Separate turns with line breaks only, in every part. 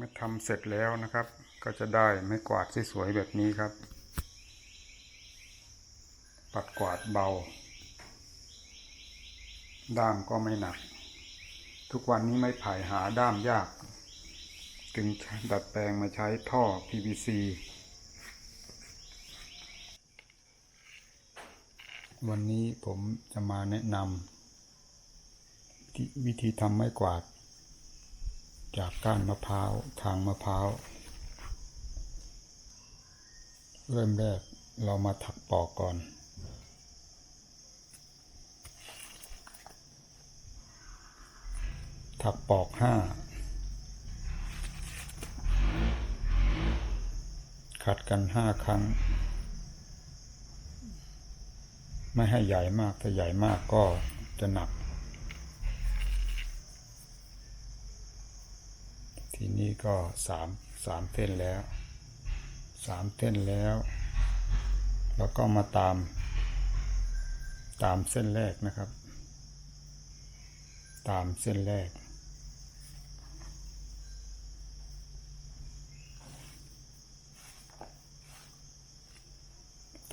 เมื่อทำเสร็จแล้วนะครับ ก็จะได้ไม้กวาดสวยๆแบบนี้ครับ ปัดกวาดเบา ด้ามก็ไม่หนัก ทุกวันนี้ไม้ไผ่หาด้ามยาก จึงดัดแปลงมาใช้ท่อ PVC วันนี้ผมจะมาแนะนำวิธีทำไม้กวาด จากก้านมะพร้าวทางมะพร้าว เริ่มแรกเรามาถักปอกก่อน ถักปอกห้าขัดกันห้าครั้ง ไม่ให้ใหญ่มาก ถ้าใหญ่มากก็จะหนัก ที นี้ก็สามสามเส้นแล้วสามเส้นแล้ว แล้วก็มาตาม ตามเส้นแรกนะครับ ตามเส้นแรก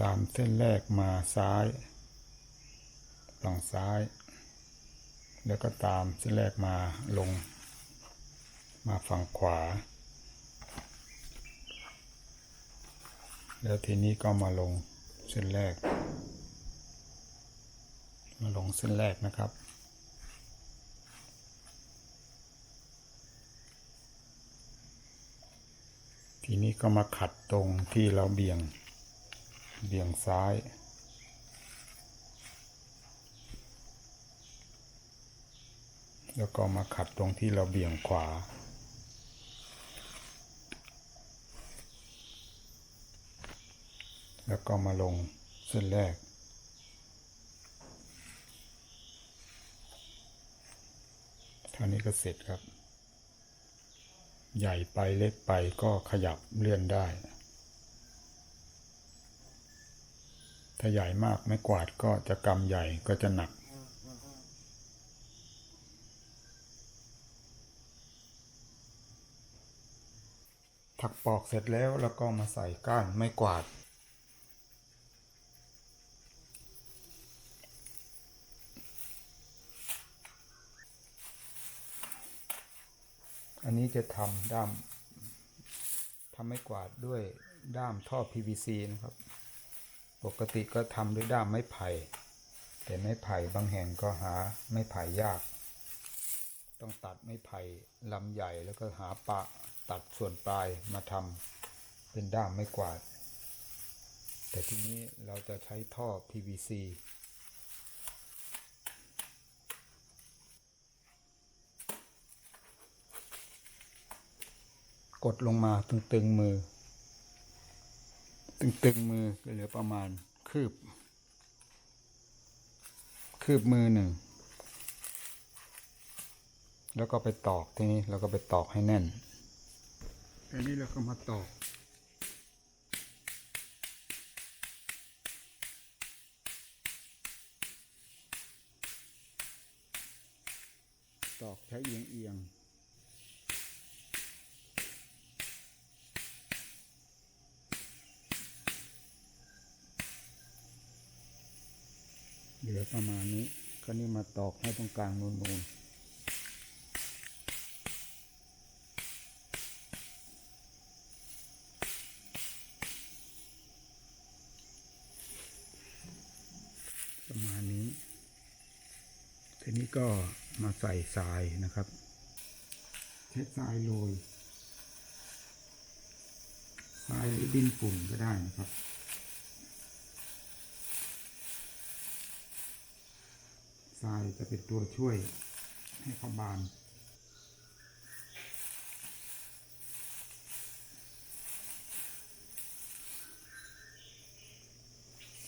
ตามเส้นแรกมาซ้ายฝั่งซ้าย แล้วก็ตามเส้นแรกมาลง มาฝั่งขวา แล้วทีนี้ก็มาลงเส้นแรก มาลงเส้นแรกนะครับ ทีนี้ก็มาขัดตรงที่เราเบี่ยง เบี่ยงซ้ายแล้วก็มาขัดตรงที่เราเบี่ยงขวา แล้วก็มาลงเส้นแรก เท่านี้ก็เสร็จครับ ใหญ่ไปเล็กไปก็ขยับเลื่อนได้ ถ้าใหญ่มากไม่กวาดก็จะกำใหญ่ก็จะหนักถักปอกเสร็จแล้วแล้วก็มาใส่ก้านไม่กวาด อันนี้จะทำด้ามทำไม่กวาดด้วยด้ามท่อ PVC นะครับ ปกติก็ทำด้วยด้ามไม้ไผ่ แต่ไม้ไผ่บางแห่งก็หาไม้ไผ่ยาก ต้องตัดไม้ไผ่ลำใหญ่แล้วก็หาปะตัดส่วนปลายมาทำเป็นด้ามไม้กวาด แต่ที่นี้เราจะใช้ท่อ PVC กดลงมาตึงๆมือ ตึงๆมือก็เหลือประมาณคืบ คืบมือหนึ่ง แล้วก็ไปตอกทีนี้เราก็ไปตอกให้แน่นทีนี้เราก็มาตอกตอกใช้เอียงเอียง ประมาณนี้ก็นี่มาตอกให้ตรงกลางนูนๆประมาณนี้ทีนี้ก็มาใส่ทรายนะครับใช้ทรายโรยทรายหรือดินฝุ่นก็ได้นะครับ ทรายจะเป็นตัวช่วยให้เขาบาน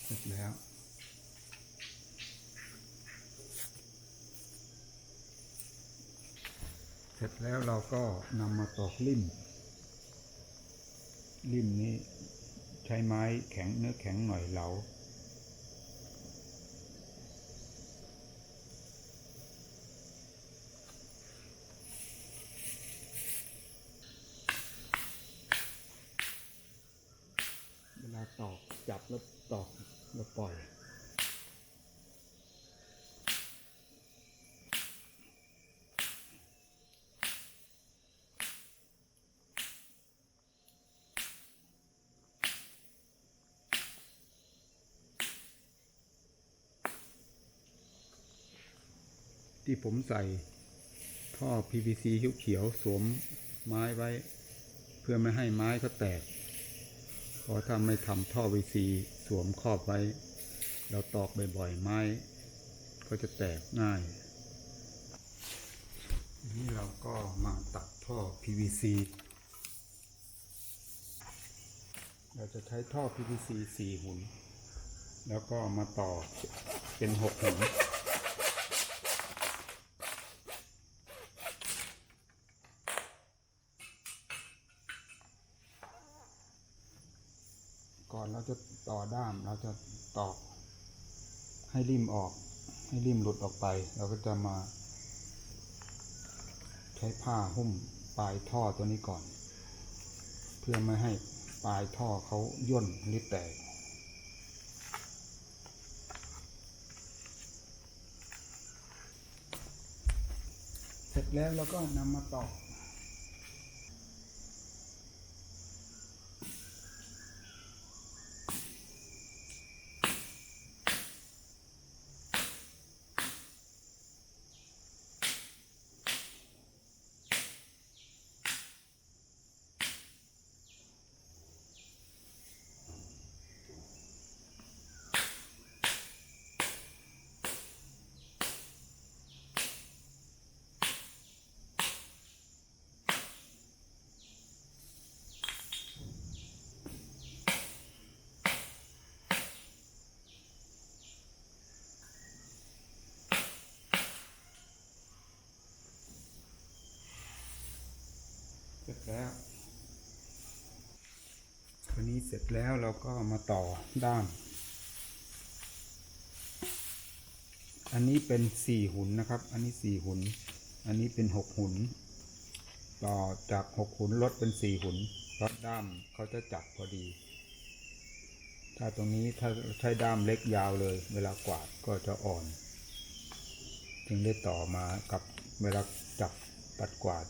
เสร็จแล้วเสร็จแล้วเราก็นำมาตอกลิ่ม ลิ่มนี้ใช้ไม้แข็งเนื้อแข็งหน่อยเหลา ตอก จับแล้วตอกแล้วปล่อยที่ผมใส่ท่อ PVC เขียวๆสวมไม้ไว้ เพื่อไม่ให้ไม้เขาแตก ราะถ้าไม่ทำท่อ PVC สวมครอบไว้ เราตอกบ่อยๆไม้ ก็จะแตกง่ายทีนี้เราก็มาตัดท่อ PVC เราจะใช้ท่อ PVC 4 หุ่น แล้วก็มาต่อเป็น 6 หุ่น ก่อนเรา จะต่อด้าม เราจะตอก ให้ริมออก ให้ริมหลุดออกไป เราก็จะมา ใช้ผ้าหุ้มปลายท่อตัวนี้ก่อน เพื่อไม่ให้ปลายท่อเขาย่นหรือแตกเสร็จแล้วเราก็นำมาตอก แล้ววันนี้เสร็จแล้วเราก็มาต่อด้าม อันนี้เป็นสี่หุนนะครับ อันนี้สี่หุนอันนี้เป็นหกหุนต่อจากหกหุนลดเป็นสี่หุนเพราะด้ามเขาจะจับพอดี ถ้าตรงนี้ถ้าใช้ด้ามเล็กยาวเลย เวลากวาดก็จะอ่อน จึงได้ต่อมากับเวลาจับปัดกวาด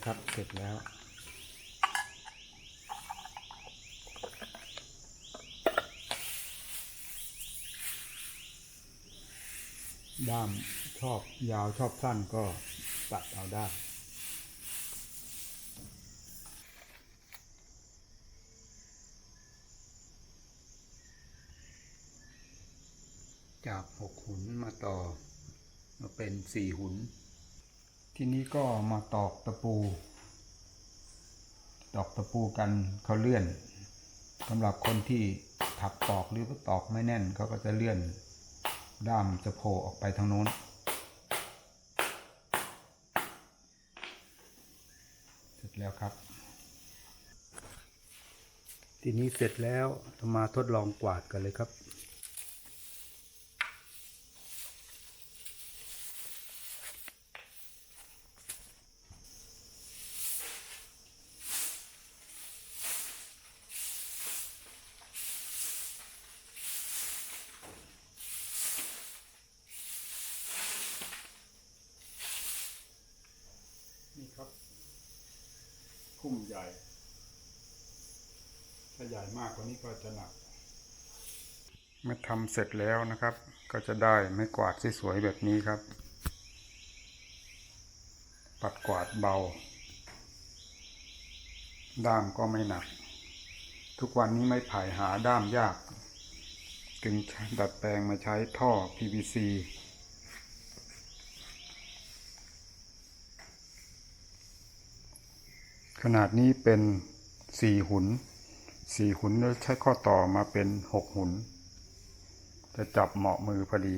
นะครับ เสร็จแล้ว ด้ามชอบยาวชอบสั้นก็ตัดเอาได้จากหกหุนมาต่อมาเป็นสี่หุน ทีนี้ก็มาตอกตะปู ตอกตะปูกันเขาเลื่อนสำหรับคนที่ถักตอกหรือว่าตอกไม่แน่นเขาก็จะเลื่อนด้ามจะโผล่ออกไปทางโน้น เสร็จแล้วครับ ทีนี้เสร็จแล้วมาทดลองกวาดกันเลยครับ ใหญ่ ถ้าใหญ่มากกว่านี้ก็จะหนัก เมื่อทำเสร็จแล้วนะครับ ก็จะได้ไม้กวาดสวยแบบนี้ครับ ปัดกวาดเบา ด้ามก็ไม่หนัก ทุกวันนี้ไม้ไผ่หาด้ามยาก จึงดัดแปลงมาใช้ท่อ PVC ขนาดนี้เป็นสี่หุนสี่หุนแล้วใช้ข้อต่อมาเป็นหกหุน จะจับเหมาะมือพอดี